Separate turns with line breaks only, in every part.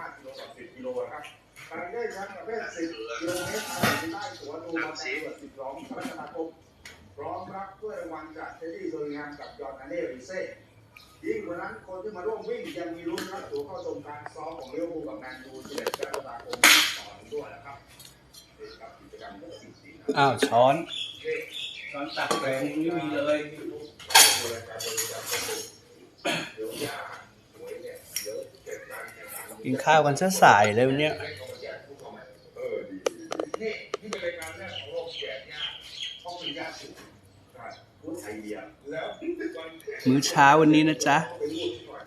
5กิโลกับ10กิโลนะครับการได้แชมป์ประเภท10กิโลเมตรภายในใต้สวนดูมาแข่งเกิด12กรกฎาคมพร้อมรับถ้วยรางวัลจากเทดดี้โซลิงานกับยอนอาเน่ริเซ่ยิ่งกว่านั้นคนที่มาร่วมวิ่งยังมีลุ้นรับตั๋วเข้าชมการซ้อมของเลี้ยวภูกับแมนยู11กรกฎาคมต่อด้วยนะครับกับกิจกรรมอ้า
วช้อนช้อนตักแกงไม่มีเลย กินข้าวกันซะสายเลยวันเนี้ย
นี่นี่เป็นรายแลกแจกเนี่ย
มื้อเช้าวันนี้นะจ๊ะ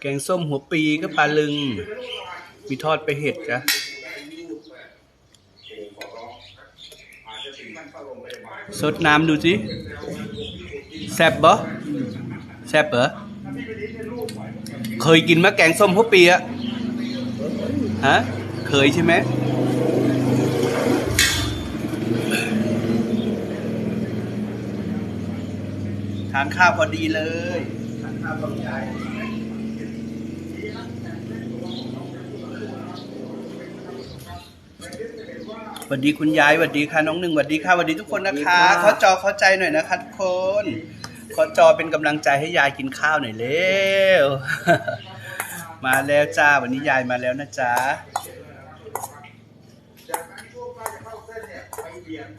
แกงส้มหัวปีก็ปลาลึง มีทอดไปเห็ดจ้ะสดน้ำดูสิแซ่บบ่แซ่บเหรอเคยกินมะแกงส้มหัวปีอะ ฮะเคยใช่ไหมทานข้าวพอดีเลยทานข้าวต้องใจสวัสดีคุณยายสวัสดีค่ะน้องหนึ่งสวัสดีค่ะสวัสดีทุกคนนะคะขอจอเข้าใจหน่อยนะคะทุกคนขอจอเป็นกำลังใจให้ยายกินข้าวหน่อยเร็ว มาแล้วจ้า วันนี้ยายมาแล้วนะจ๊ะ
จากนั้นช่วงใกล้จะเข้าเส้นเนี่ยไปเบียด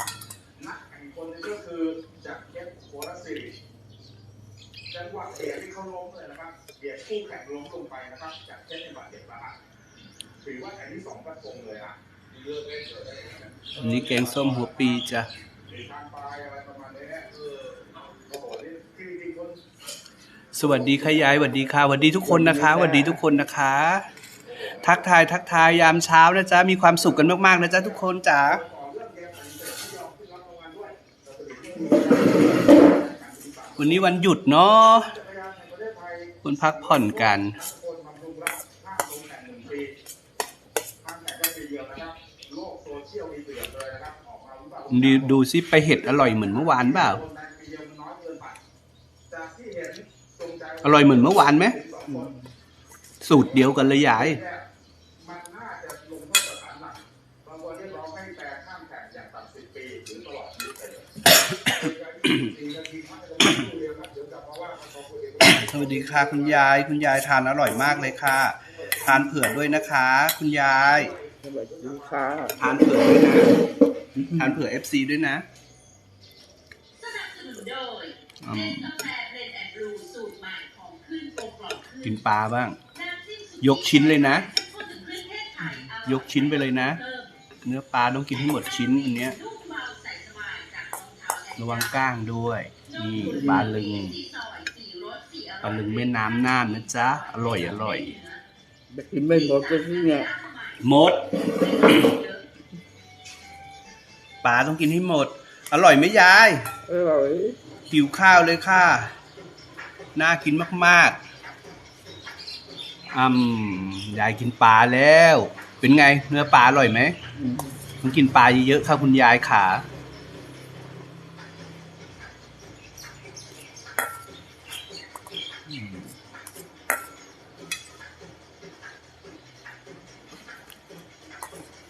นักแข่งคนหนึงก็คือจากเอฟโคลาสิริจังหวะเบียดที่เขาล้มเลยนะครับเบียดคู่แข่งล้มลงไปนะครับ จากเส้นในบาดเจ็บสาหัสถือว่าแข่งที่สองกระทงเลยนะเลือกเล่นเลย
วันนี้แกงส้มหัวปีจ้ะ สวัสดีค่ะยายสวัสดีค่ะสวัสดีทุกคนนะคะสวัสดีทุกคนนะคะ ทักทายทักทายยามเช้านะจ๊ะมีความสุขกันมากๆนะจ๊ะทุกคนจ๋า
ขอเรื่องเกมปฏิเสธที่ยอมขึ้นรับรางวัลด้วยเราจะมีที่
วันนี้วันหยุดเนาะ
จักรยานแห่งประเทศไทย
คนพักผ่อนกัน
คนบำรุงรักห้ามลงแข่งหนึ่งปีห้ามแข่งได้ปีเดียวนะครับโลกโซเชียลมีเดือดเลยนะครับออกมาวิพากษ์วิจารณ์
ดูดูซิไปเห็ดอร่อยเหมือนเมื่อวานเปล่า
อ
ร่อยเหมือนเมื่อวานไหม
สองคน
สูตรเดียวกันเลยยาย
มันน่าจะลงโทษสถานหนักบางคนเรียกร้องให้แปรข้ามแข่งอย่างต่ำสิบปีหรือตลอดชีวิตไปเลยสี่นาทีพักจะไม่รู้เร็วครับเดี๋ยวกลับมาว่ากันขอบคุณเอก
สวัสดีค่ะคุณยาย คุณยายทานอร่อยมากเลยค่ะ ทานเผื่อด้วยนะคะ คุณยาย
สวัสดีค่ะ
ทานเผื่อด้วยนะทานเผื่อ FC ด้วยนะ
สนับสนุนโดย กรอบขึ้นกิน
ปลาบ้าง
น้ำจิ้มสุ
ยกชิ้นเลยนะ
พูดถึงเครื่องเทศไทยอร่อย
ยกชิ้นไปเลยนะ
เพิ่ม
เนื้อปลาต้องกินให้หมดชิ้นอันเนี้ย
นุ่มเบาใส่สบายจากรองเท้าแตะ
ระวังก้างด้วยนี่ปลาลึง
ที่ซอยสี่รสสี่อร่อย
ปลาลึงแม่น้ำน่านนะจ๊ะ อร่อยอร่อย
กินไม่หมดก็ที่เนี่ย
หมดปลาต้องกินให้หมด อร่อยไหมยาย
อร่อย
หิวข้าวเลยค่ะ น่ากินมาก ๆ อืมยายกินปลาแล้ว เป็นไง เนื้อปลาอร่อยไหม
ม
ต้องกินปลาเยอะๆค่ะคุณยายขา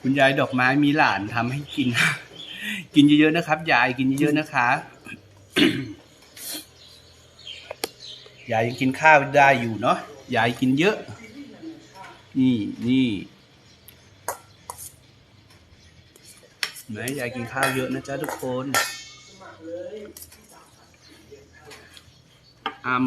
คุณยายดอกไม้มีหลานทำให้กิน กินเยอะๆนะครับ ยายกินเยอะๆนะคะ ยายยังกินข้าวได้อยู่เนาะ ยายกินเยอะ นี่นี่เห็นไหมยายกินข้าวเยอะนะจ๊ะทุกคนอืม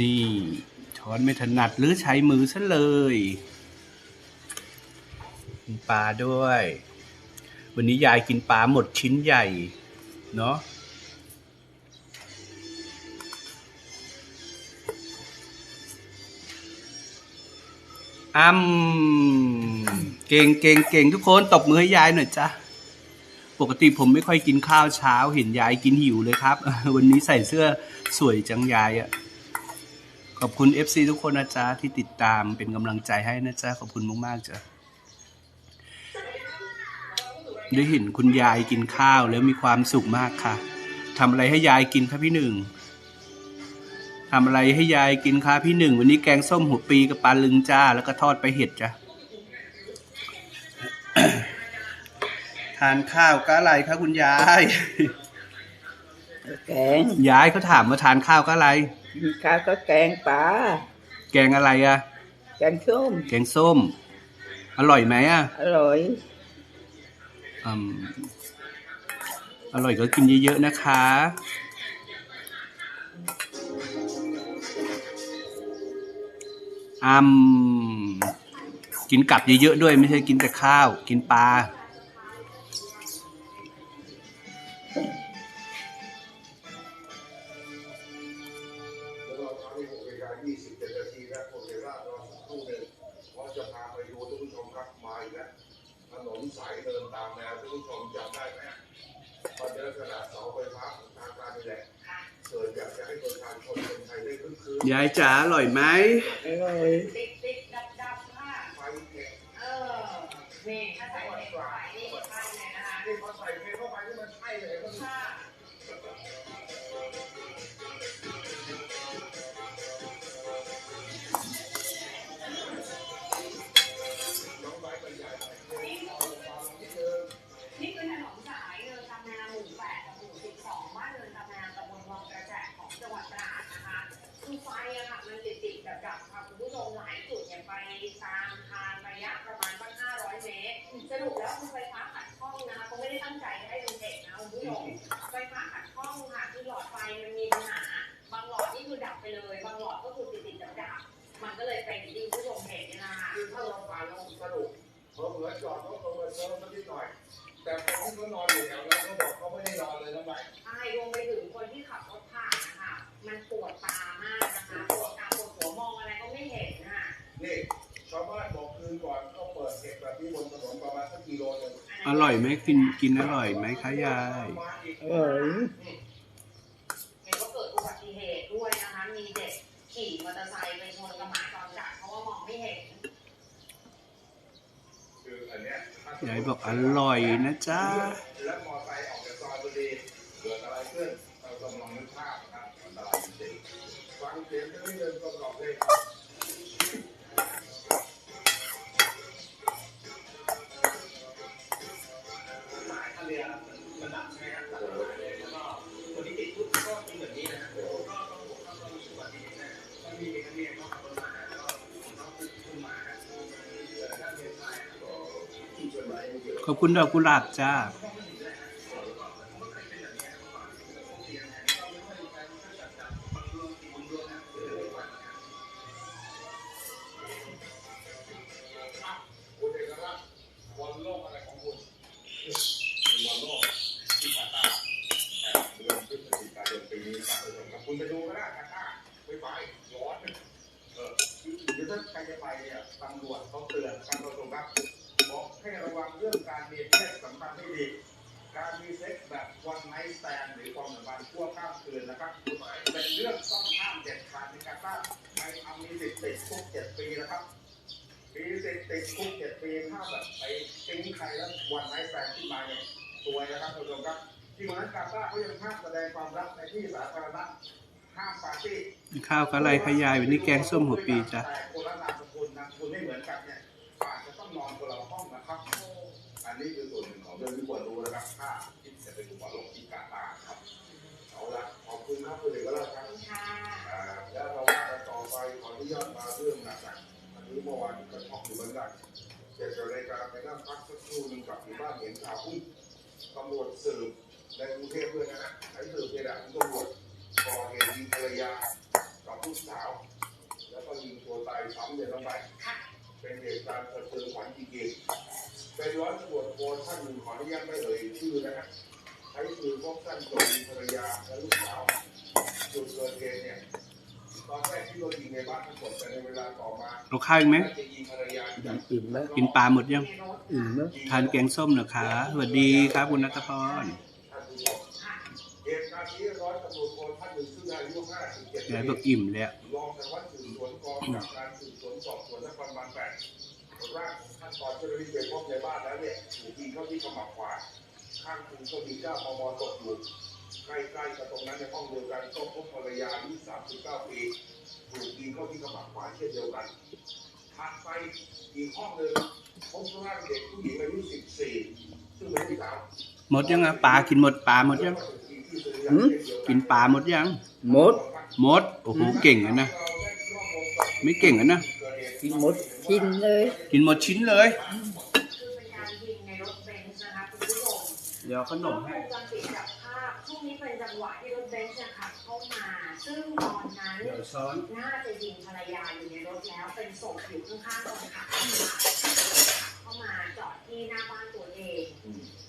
นี่ ช้อนไม่ถนัดหรือใช้มือซะเลย กินปลาด้วย วันนี้ยายกินปลาหมดชิ้นใหญ่ เนาะอ้ำเก่งเก่งเก่งทุกคนตบมือให้ยายหน่อยจ้ะปกติผมไม่ค่อยกินข้าวเช้า เห็นยายกินหิวเลยครับ วันนี้ใส่เสื้อสวยจังยายอะขอบคุณ FC ทุกคนนะจ๊ะที่ติดตามเป็นกำลังใจให้นะจ๊ะขอบคุณมาก ๆจ้ะ ได้เห็นคุณยายกินข้าวแล้วมีความสุขมากค่ะทำอะไรให้ยายกินครับพี่หนึ่งทำอะไรให้ยายกินคะพี่หนึ่ง วันนี้แกงส้มหัวปีกับปลาลึงจ้า แล้วก็ทอดไปลาเห็ดจ้ะทานข้าวก็อะไรคะคุณยาย
แกง
ยายเขาถามว่าทานข้าวก็อะไร
มีข้าวก็แกงปลา
แกงอะไรอะ
แกงส้ม
แกงส้ม อร่อยไหมอะ
อร่อย
อร่อยก็กินเยอะๆนะคะ อืม กินกับเยอะๆด้วย ไม่ใช่กินแต่ข้าว กินปลา
ยายจ๋า
อร่อยไหม
อร่อยา
วบ้านบอกคืนก่อน
ก็เปิ
ดเก็
บแบบนี้บนถนนประมาณสักกิโลหนึง
อร่อยไหมกินกินอร่อยไหมคะยาย
มาอีก
อร่อย
เห็นว่าเกิดอุบัติเหตุด้วยนะคะ มีเด็กขี่มอเตอร์ไซค์ไปชนกับหมาจรจัดเพราะว่ามองไม่เห็น
คืออันเนี้ยถ้
ยายบอกอร่อยนะจ๊ะ
แล้วมอไซค์ออกจากซอยพอดีเกิดอะไรขึ้นเราต้องลองนึกภาพนะครับอันตรายจริงๆฟังเสียงจะไม่เดินประกอบเลย
ขอบคุณดอกกุหลาบจ้า
คุณไปดูก็ได้กาตาไม่ไปร้อนเออคือถ้าใครจะไปเนี่ยตำรวจเขาเตือน การมีเซ็กซ์แบบวันไนท์สแตนหรือความสัมพันธ์ชั่วข้ามคืนนะครับเป็นเรื่องต้องห้ามเด็ดขาดในกาตาร์ในทำมีสิทธิ์ติดคุกเจ็ดปีนะครับปีติดติดคุกเจ็ดปีถ้าแบบไปทิ้งใครแล้ววันไนท์แฟนขึ้นมาเนี่ยซวยนะครับท่านผู้ชมครับที่เมืองกาตาร์เขายังห้ามแสดงความรักในที่สาธารณะห้ามปาร์ตี้
ข้าวก็อะไรคะยายวันนี้แกงส้มหัวปีจ้ะ
แต่คนละนามสกุลนามสกุลไม่เหมือนกันเนี่ยอาจจะต้องนอนคนละห้องนะครับ อันนี้คือ เรื่องที่ควรรู้นะครับถ้าคิดจะไปดูบอลโลกที่กาตาครับเอาละขอบคุณครับคุณเอกราชครับ
ค่ะ
แล้วเราว่ากันต่อไปขออนุญาตมาเรื่องหนักๆอันนี้เมื่อวานก็ช็อกอยู่เหมือนกันเกี่ยวกับรายการไปนั่งพักสักครู่นึงกับที่บ้านเห็นข่าวอุ้ยตำรวจสืบในกรุงเทพด้วยนะฮะใช้สืบเนี่ยแหละคุณตำรวจก่อเหตุยิงภรรยากับลูกสาว แล้วก็ยิงตัวตายซ้ำเนี่ยลงไป เป็นเหตุการณ์สะเทือนขวัญจริงๆเป็นร้อยตำรวจโทท่านหนึ่งขออนุญาตไม่เอ่ยชื่อนะฮะใช้ปืนพกสั้นจ่อยิงภรรยาและลูกสาวจุดเกิดเหตุเนี่ยตอนแรกที่โดนยิงในบ้านทั้งหมดแต่ในเวลาต่อมา
เอาข้าวอีกไหม
น่าจะยิงภรรยาจาก
อิ่มแล้ว
กินปลาหมดยัง
ในรถ
อิ่มแล้ว
ทานแกงส้มเหรอคะสวัสดีครับคุณนัทพร
ท่านผู้ชม
ค่ะ
เหตุการณ์นี้ร้อยตำรวจโทท่านหนึ่งซึ่งอายุ57
ยาย
ปี
บอกอิ่มแล้ว
รองสารวัตร สืบสวนกองกับการสืบสวนสอบสวนนครบาลแปดร่างของท่านขั้นตอนเจ้าหน้าที่ไปพบในบ้านแล้วเนี่ยถูกยิงเข้าที่ขมับขวา ข้างคุณก็มีเก้ามมตกอยู่ใกล้ๆกับตรงนั้นในห้องเดียวกันก็พบภรรยาอายุ39 ปีถูกยิงเข้าที่ขมับขวาเช่นเดียวกันถัดไปอีกห้องหนึ่งพบร่างเด็กผู้หญิงอายุ14 ซึ่งเป็นลูกสาว
หมดยังอะปลากินหมดปลาหมดยัง
หืม
กินปลาหมดยัง
หมด
หมด โอ้โห เก่งอะนะ ไม่เก่งอะนะ
กินหมดกินเลย
กินหมดชิ้นเลย
คือเป็นการยิงในรถเบนซ์นะคะคุณผู้ชม
เดี๋ยวขน
กล้อ
ม
งว
ให้
งจรปิดจับภาพช่วงนี้เป็นจังหวะที่รถเบนซ์เนี่ยขับเข้ามา ซึ่งตอนนั้น
เดี๋ยวซ้อน
น่าจะยิงภรรยาอยู่ในรถแล้ว เป็นศพอยู่ข้างๆคนขับเข้ามาจอดที่หน้าบ้านตัวเอง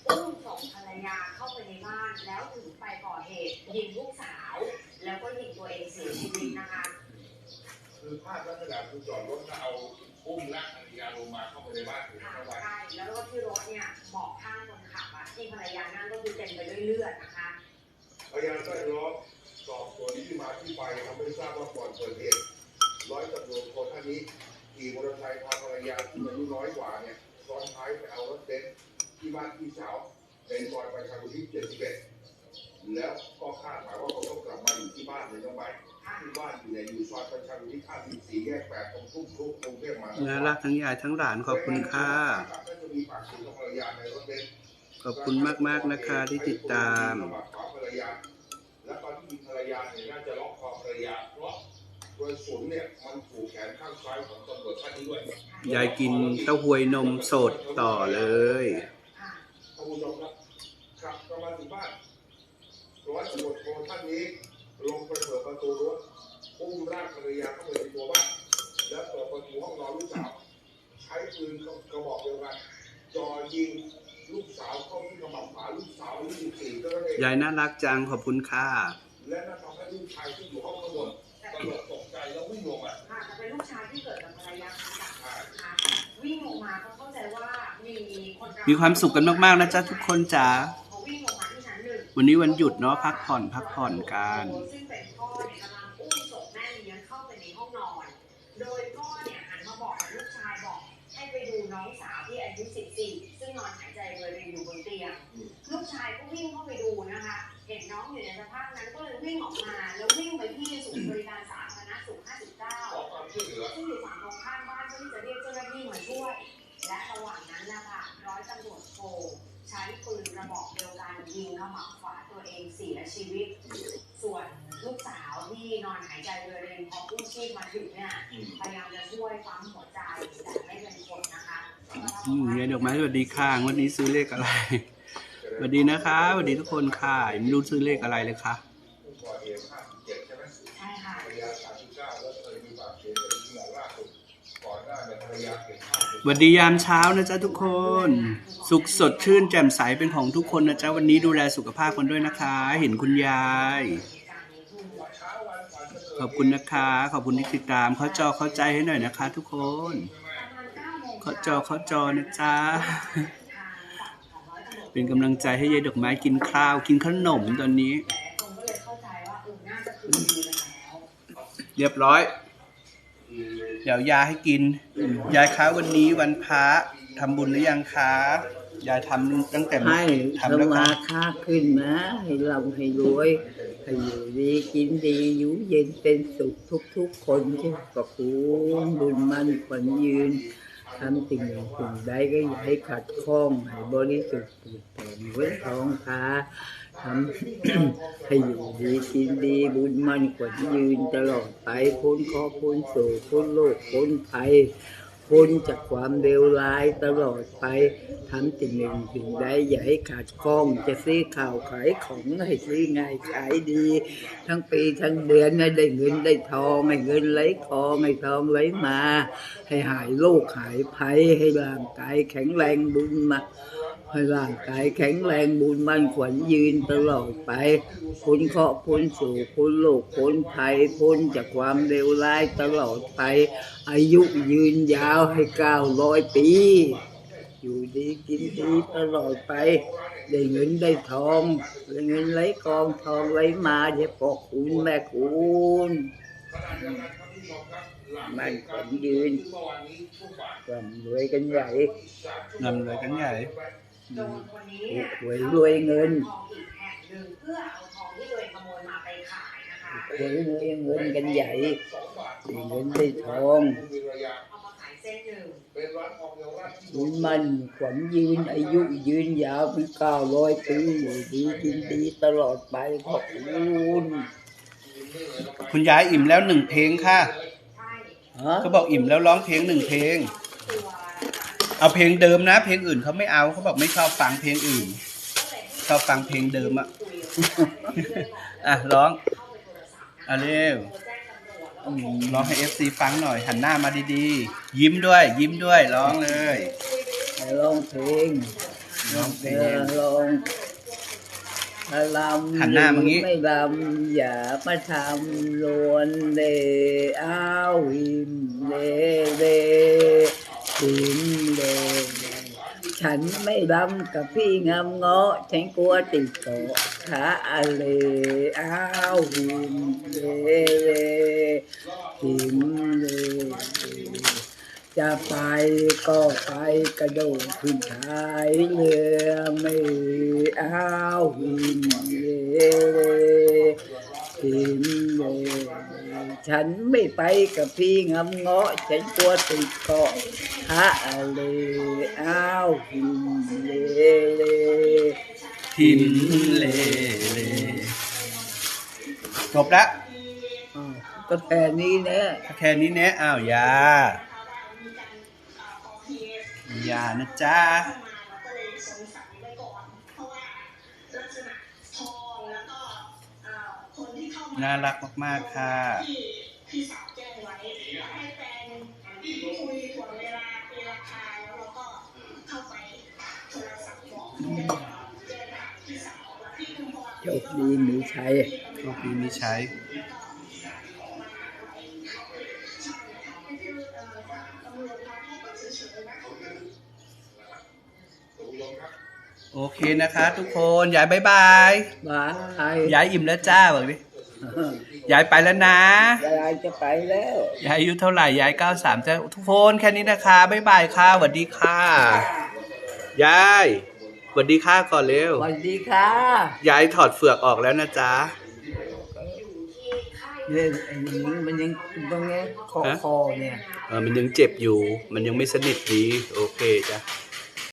อุ้มส่งภรรยาเข้าไปในบ้านแล้วถึงไปก่อเหตุยิงลูกสาว แล้วก็ยิงตัวเองเสียชีวิตนะคะ
คือภาพลักษณะคือจอดรถแล้วเอาอุ้มลากภรรยาลงมาเข้าไปในบ้านถึง
ค่ะ
เข้าไป
ใช่แล้วก็ที่รถเนี่ยเบาะข้างคนขับอะที่ภรรยานั่งก็คือเต็มไปด้วยเลือดนะคะ
พยานได้ร้อสอบสวนที่มาที่ไปทำให้ทราบว่าก่อนเกิดเหตุร้อยตำรวจโทท่านนี้ขี่มอเตอร์ไซค์พาภรรยาที่อายุน้อยกว่าเนี่ยซ้อนท้ายไปเอารถเบนซ์ที่บ้านพี่สาวในซอยประชาอุทิศ71แล้วก็คาดหมายว่าเขาต้องกลับมาอยู่ที่บ้านเลยต้องไปที่บ้านอยู่ในอยู่ซอยประชาอุทิศ54แยก8ตรงทุ่งครุกรุงเทพมหานคร
น่ารักทั้งยายทั้งหลานขอบคุณค่ะ
ก็จะมีปากเสียงกับภรรยาในรถเบนซ์
ขอบคุณมากๆนะคะที่ติดตาม
และตอนที่มีภรรยาเนี่ยน่าจะล็อกคอภรรยาเพราะกระสุนเนี่ยมันถูกแขนข้างซ้ายของตำรวจท่านนี้ด้วย
ยายกินเต้าหวยนมสดต่อเลย
ค่ะ
ท่านผู้ชมครับขับกลับมาถึงบ้านร้อยตำรวจโทท่านนี้ ลงไปเปิดประตูรั้วอุ้มร่างภรรยาเข้าไปในตัวบ้านแล้วเปิดประตูห้องนอนลูกสาวใช้ปืนกระบอกเดียวกันจ่อยิงลูกสาวเข้าที่ขมับขวาลูกสาวอายุ14ก็ได้
ยายน่ารักจังขอบคุณค่ะ
และนั่นทำให้ลูกชายที่อยู่ห้องข้างบน
แต่
ตำรวจตกใจแล้ววิ่งลงมา
ค่ะแต่เป็นลูกชายที่เกิดกับภรรยาคนดักนะคะวิ่งลงมาก็เข้าใจว่ามีคนร้ย
มีความสุขกันมากๆนะจ๊ะทุกคนจ๋า
เขาวิ่งลงมาที่ชั้นหนึ่ง
วันนี้วันหยุดเนาะพักผ่อนพักผ่อนกัน
ซึ่งเป็นพ่อเนี่ยกำลังอุ้มศพแม่เลี้ยงเข้าไปในห้องนอน โดยพ่อเนี่ยหันมาบอกกับลูกชายบอกให้ไปดูน้องสาวที่อายุ 14 ซึ่งนอนหายใจรวยรินอยู่บนเตียง ลูกชายก็วิ่งเข้าไปดูนะคะ เห็นน้องอยู่ในสภาพนั้นก็เลยวิ่งออกมา แล้ววิ่งไปที่ศูนย์บริการสาธารณสุข 59 ซึ่งอยู่ฝั่งตรงข้ามบ้านเพื่อที่จะเรียกเจ้าหน้าที่มาช่วย และระหว่างนั้นนะคะร้อยตำรวจโท ใช้ปืนกระบอกเดียวกันยิงขมับขวาตัวเองเสียชีวิต ส่วนลูกสาวที่นอนหายใจรวยรินพอกู้ชีพมาถึงเนี่ยพยายามจะช่วยปั๊มหัวใจแต่ไม่เป็นผลนะคะ
อืมยายดอกไม้สวัสดีค่ะงวันนี้ซื้อเลขอะไรสวัสดีนะคะสวัสดีทุกคนค่ะไม่รู้ซื้อเลขอะไรเลยค่ะ
ผู้ก่อเหตุ57ใช่ไหม
ใช่ค่ะ
ภรรยา39แล้วเคยมีปากเสียงกับที่หลังล่าสุดก่อนหน้าเนี่ยภรรยาเก็บข้าว
สวัสดียามเช้านะจ๊ะทุกคน สุขสดชื่นแจ่มใสเป็นของทุกคนนะจ๊ะ วันนี้ดูแลสุขภาพกันด้วยนะคะ เห็นคุณยาย ขอบคุณนะคะ ขอบคุณที่ติดตามเข้าจอเข้าใจให้หน่อยนะคะ ทุกคนเข้าจอเข้าจอนะจ๊ะ เป็นกำลังใจให้ยายดอกไม้กินข้าว กินขนมตอนนี้
เลยเข้าใจว่าเออน่าจะคืนดีกันแล้ว
เรียบร้อย เดี๋ยวยาให้กิน ยายคะวันนี้วันพระทำบุญหรือยังคะ ยายทำตั้งแต่
ให้
ทำ
ส
แล้ว
มา
ค่ะ
ค้าขึ้นนะให้เราให้รวยให้อยู่ดีกินดีอยู่เย็นเป็นสุขทุกๆคนที่ประคุณบุญมันขวัญยืนทำสิ่งใดสิ่งใดก็อย่าให้ขัดข้องให้บริสุทธิ์ปุดแต่งเว้นทองพาทำ ให้อยู่ดีกินดีบุญมันขวัญยืนตลอดไปพ้นข้อพ้นโศกพ้นโลกพ้นภัย พ้นจากความเลวร้ายตลอดไปทำสิ่งหนึ่งสิ่งใดอย่าให้ขาดคล้องจะซื้อข่าวขายของให้ซื้อง่ายขายดี ทั้งปีทั้งเดือนให้ได้เงินได้ทองให้เงินไหลทองให้ทองไหลมา ให้หายโรคหายภัยให้ร่างกายแข็งแรงบุญมา ให้ร่างกายแข็งแรงบุญมั่นขวัญยืนตลอดไปพ้นเคราะห์พ้นสู่พ้นโลกพ้นภัยพ้นจากความเลวร้ายตลอดไป อายุยืนยาวให้เก้าร้อยปี อยู่ดีกินดีตลอดไป ได้เงินได้ทองได้เงินไหลกองทองไหลมาอย่าปอกคุณแม่คุณ
ขณะเดียวกันครับผู้ชมครับ
มันขวัญยืนร่ำรวยกันใหญ่
นำเลยกันใหญ่
โดนคนนี้
ถู
เนี่ย
กหวยรวยเงิน
ทองอีกแห่งหนึ่งเพื่อเอาทองที่ตัวเองขโมยมาไปขายนะคะ
หวยรวยเงินกันใหญ่ได้เงินได้ทอง
เอามาขายเส้นหนึ่ง
บุญมันขวัญยืนอายุยืนยาวเป็นเก้าร้อยปีอยู่ดีกินดีตลอดไปขอบคุณ
คุณยายอิ่มแล้วหนึ่งเพลงค่ะ
ใช่
ฮะ
เขาบอกอิ่มแล้วร้องเพลงหนึ่งเพลง
ตัว
เอาเพลงเดิมนะ เพลงอื่นเขาไม่เอาเขาบอกไม่ชอบฟังเพลงอื่นชอบฟังเพลงเดิมอะอะร้องอะเร็ว
อืม
ร้องให้เอฟซีฟังหน่อยหันหน้ามาดีๆ ยิ้มด้วย ยิ้มด้วยร้องเลย
ร้องเพลง
ร้องเพล
เองอลองถ้าลำ
หันหน้ามางี้
ไม่ลำอย่ามาทำลวนเลอ้าวหิมเลเล หิมเลฉันไม่ลำกับพี่งามเงาะฉันกลัวติดเกาะขาอาเลอ้าวหิมเลหิมเลจะไปก็ไปกระโดดขึ้นท้ายเรือไม่อ้าวหินเลยหิน ฉันไม่ไปกับพี่งำเงาะฉันกลัวติดเกาะฮะเลยอ้าวหินเลย
ทิมเลเลจบแล้ว
อ้าวก็แค่นี้แนะ
แค่นี้เนะอ้าวยา ยานะจ๊ะ
ก็เลยสงสัยไว้ก่อนเพราะว่าลักษณะทองแล้วก็เอ่อคนที่เข้ามา
น่ารักมาก ๆ ค่ะ
ที่ พี่สาวแจ้งไว้ให้แฟนคุยถ่วงเวลาตีราคาแล้วเราก็เข้าไปโทรศัพท์บอกแจ้งหาพี่สาวว่าพี่คุณพ่อ
โชคดีมีชัย
โชคดีมีใช้โอเคนะคะ ทุกคนยายบายบาย
บาย
ยายอิ่มแล้วจ้าบอกดิ ยายไปแล้วนะ
ยายจะไปแล้ว
ยายอายุเท่าไหร่ ยายเก้าสามจะทุกคนแค่นี้นะคะบ๊ายบายค่ะสวัสดีค่ะ ยายสวัสดีค่ะก่อนเร็ว
สวัสดีค่ะ
ยายถอดเฟือกออกแล้วนะจ๊ะ
เนี่ยไอ้นี้มันยังตรงเนี้ยคอ
ฮะ
คอเนี่ย
เออมันยังเจ็บอยู่ มันยังไม่สนิทดี โอเคจ้ะ